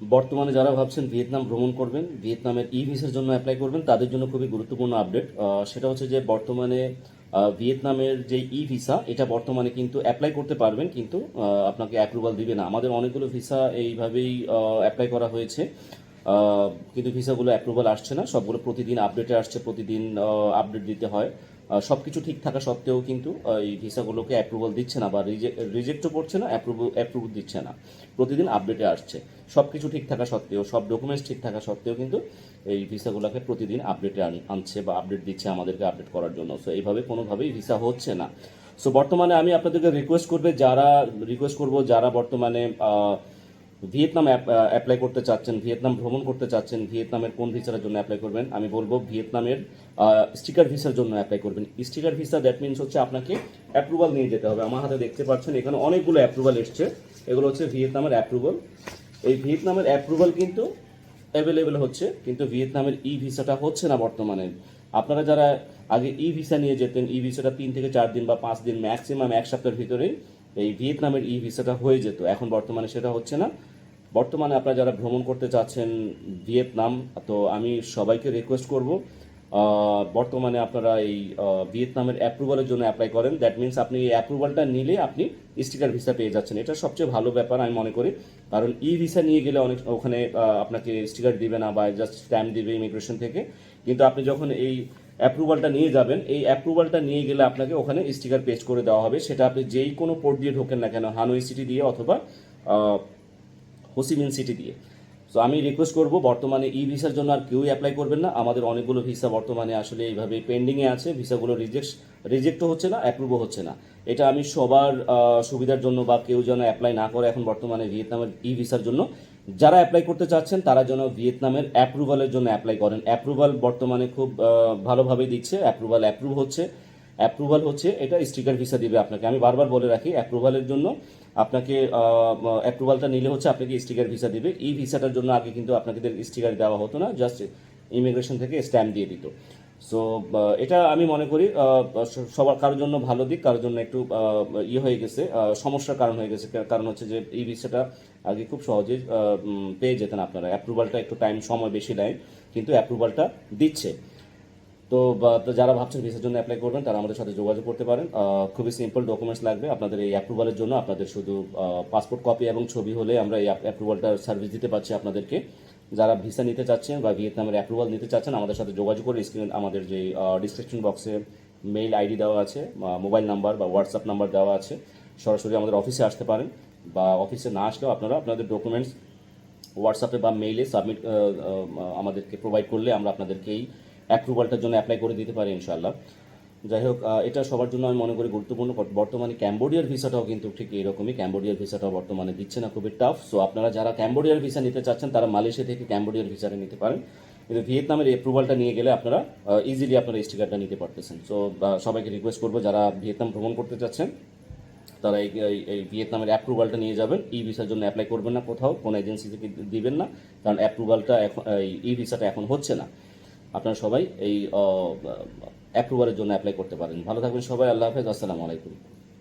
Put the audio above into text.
বর্তমানে যারা ভাবছেন ভিয়েতনাম ভ্রমণ করবেন, ভিয়েতনামের ই ভিসার জন্য অ্যাপ্লাই করবেন, তাদের জন্য খুবই গুরুত্বপূর্ণ আপডেট সেটা হচ্ছে যে বর্তমানে ভিয়েতনামের যে ই ভিসা, এটা বর্তমানে কিন্তু অ্যাপ্লাই করতে পারবেন, কিন্তু আপনাকে অ্যাপ্রুভাল দিবে না। আমাদের অনেকগুলো ভিসা এইভাবেই অ্যাপ্লাই করা হয়েছে। কিন্তু ভিসাগুলো অ্যাপ্রুভাল আসছে না, সবগুলো প্রতিদিন আপডেটে আসছে, প্রতিদিন আপডেট দিতে হয়। সব কিছু ঠিক থাকা সত্ত্বেও কিন্তু এই ভিসাগুলোকে অ্যাপ্রুভাল দিচ্ছে না বা রিজেক্টও করছে না অ্যাপ্রুভ অ্যাপ্রুভ দিচ্ছে না। প্রতিদিন আপডেটে আসছে। সব কিছু ঠিক থাকা সত্ত্বেও, সব ডকুমেন্টস ঠিক থাকা সত্ত্বেও কিন্তু এই ভিসাগুলোকে প্রতিদিন আপডেটে আনছে বা আপডেট দিচ্ছে আমাদেরকে আপডেট করার জন্য। সো এইভাবে কোনোভাবেই ভিসা হচ্ছে না। সো বর্তমানে আমি আপনাদেরকে রিকোয়েস্ট করবে, যারা রিকোয়েস্ট করব যারা বর্তমানে ভিয়েতনাম অ্যাপ্লাই করতে চাচ্ছেন, ভিয়েতনাম ভ্রমণ করতে চাচ্ছেন, ভিয়েতনামের কোন ভিসার জন্য অ্যাপ্লাই করবেন? আমি বলব ভিয়েতনামের স্টিকার ভিসার জন্য অ্যাপ্লাই করবেন। স্টিকার ভিসা দ্যাট মিনস হচ্ছে আপনাকে অ্যাপ্রুভাল নিয়ে যেতে হবে। আমার হাতে দেখতে পাচ্ছেন, এখানে অনেকগুলো অ্যাপ্রুভাল এসছে। এগুলো হচ্ছে ভিয়েতনামের অ্যাপ্রুভাল এই ভিয়েতনামের অ্যাপ্রুভাল কিন্তু অ্যাভেলেবেল হচ্ছে, কিন্তু ভিয়েতনামের ই ভিসাটা হচ্ছে না বর্তমানে। আপনারা যারা আগে ই ভিসা নিয়ে যেতেন, ই ভিসাটা তিন থেকে চার দিন বা পাঁচ দিন ম্যাক্সিমাম এক সপ্তাহের ভিতরেই এই ভিয়েতনামের ই ভিসাটা হয়ে যেত। এখন বর্তমানে সেটা হচ্ছে না। বর্তমানে আপনারা যারা ভ্রমণ করতে চাচ্ছেন ভিয়েতনাম, তো আমি সবাইকে রিকোয়েস্ট করব বর্তমানে আপনারা এই ভিয়েতনামের অ্যাপ্রুভালের জন্য অ্যাপ্লাই করেন। দ্যাট মিনস আপনি এই অ্যাপ্রুভালটা নিলে আপনি স্টিকার ভিসা পেয়ে যাচ্ছেন। এটা সবচেয়ে ভালো ব্যাপার আমি মনে করি। কারণ ই ভিসা নিয়ে গেলে অনেক, ওখানে আপনাকে স্টিকার দিবে না বা জাস্ট স্ট্যাম্প দিবে ইমিগ্রেশন থেকে। কিন্তু আপনি যখন এই অ্যাপ্রুভালটা নিয়ে যাবেন, এই অ্যাপ্রুভালটা নিয়ে গেলে আপনাকে ওখানে স্টিকার পেস্ট করে দেওয়া হবে। সেটা আপনি যেই কোনো পোর্ট দিয়ে ঢোকেন না কেন হানোই সিটি দিয়ে অথবা হোসিমিন সিটি দিয়ে। সো আমি রিকোয়েস্ট করব, বর্তমানে ই ভিসার জন্য আর কেউই অ্যাপ্লাই করবেন না। আমাদের অনেকগুলো ভিসা বর্তমানে আসলে এইভাবে পেন্ডিংয়ে আছে। ভিসাগুলো রিজেক্ট রিজেক্টও হচ্ছে না অ্যাপ্রুভও হচ্ছে না। এটা আমি সবার সুবিধার জন্য বা কেউ যেন অ্যাপ্লাই না করে এখন বর্তমানে ভিয়েতনামের ই ভিসার জন্য। যারা অ্যাপ্লাই করতে চাচ্ছেন, তারা যেন ভিয়েতনামের অ্যাপ্রুভালের জন্য অ্যাপ্লাই করেন। অ্যাপ্রুভাল বর্তমানে খুব ভালোভাবেই দিচ্ছে। অ্যাপ্রুভাল অ্যাপ্রুভ হচ্ছে। অ্যাপ্রুভাল হচ্ছে, এটা স্টিকার ভিসা দিবে আপনাকে। আমি বারবার বলে রাখি অ্যাপ্রুভালের জন্য আপনাকে অ্যাপ্রুভালটা নিলে হচ্ছে আপনাকে স্টিকার ভিসা দিবে। এই ভিসাটার জন্য আগে কিন্তু আপনাকে স্টিকার দেওয়া হতো না জাস্ট ইমিগ্রেশন থেকে স্ট্যাম্প দিয়ে দিত। সো এটা আমি মনে করি সবার, কারোর জন্য ভালো দিক, কারোর জন্য একটু ইয়ে হয়ে গেছে সমস্যার কারণ হয়ে গেছে। কারণ হচ্ছে যে এই ভিসাটা আগে খুব সহজে পেয়ে যেতেন আপনারা। অ্যাপ্রুভালটা একটু টাইম সময় বেশি নেয় কিন্তু অ্যাপ্রুভালটা দিচ্ছে। তো যারা ভাবছেন ভিসার জন্য অ্যাপ্লাই করবেন, তারা আমাদের সাথে যোগাযোগ করতে পারেন। খুবই সিম্পল ডকুমেন্টস লাগবে। আপনাদের এই অ্যাপ্রুভালের জন্য আপনাদের শুধু পাসপোর্ট কপি এবং ছবি হলে আমরা এই অ্যাপ্রুভালটা সার্ভিস দিতে পারছি আপনাদেরকে। যারা ভিসা নিতে চাচ্ছেন বা ভিয়েতনামের অ্যাপ্রুভাল নিতে চাচ্ছেন, আমাদের সাথে যোগাযোগ করে স্ক্রিনে আমাদের যে ডিসক্রিপশন বক্সে মেইল আইডি দেওয়া আছে মোবাইল নাম্বার বা হোয়াটসঅ্যাপ নাম্বার দেওয়া আছে। সরাসরি আমাদের অফিসে আসতে পারেন বা অফিসে না আসলেও আপনারা আপনাদের ডকুমেন্টস হোয়াটসঅ্যাপে বা মেইলে সাবমিট আমাদেরকে প্রোভাইড করলে আমরা আপনাদেরকে এই অ্যাপ্রুভালটার জন্য অ্যাপ্লাই করে দিতে পারি ইনশাল্লাহ যাই হোক এটা সবার জন্য আমি মনে করি গুরুত্বপূর্ণ। বর্তমানে ক্যাম্বোডিয়ার ভিসাটাও কিন্তু ঠিক এরকমই ক্যাম্বোডিয়ার ভিসাটাও বর্তমানে দিচ্ছে না, খুবই টাফ সো আপনারা যারা ক্যাম্বোডিয়ার ভিসা নিতে চাচ্ছেন, তারা মালয়েশিয়া থেকে ক্যাম্বোডিয়ার ভিসাটা নিতে পারেন। কিন্তু ভিয়েতনামের অ্যাপ্রুভালটা নিয়ে গেলে আপনারা ইজিলি আপনারা স্টিকারটা নিতে পারতেছেন। সো সবাইকে রিকোয়েস্ট করব, যারা ভিয়েতনাম ভ্রমণ করতে চাচ্ছেন, তারা এই, এই- ভিয়েতনামের অ্যাপ্রুভালটা নিয়ে যাবেন। ই ভিসার জন্য অ্যাপ্লাই করবেন না কোথাও, কোনো এজেন্সি থেকে দিবেন না। কারণ অ্যাপ্রুভালটা এখন ই ভিসাটা এখন হচ্ছে না। আপনারা সবাই এই অ্যাপ্রুভালের জন্য অ্যাপ্লাই করতে পারেন। ভালো থাকবেন সবাই, আল্লাহ হাফেজ, আসসালামু আলাইকুম।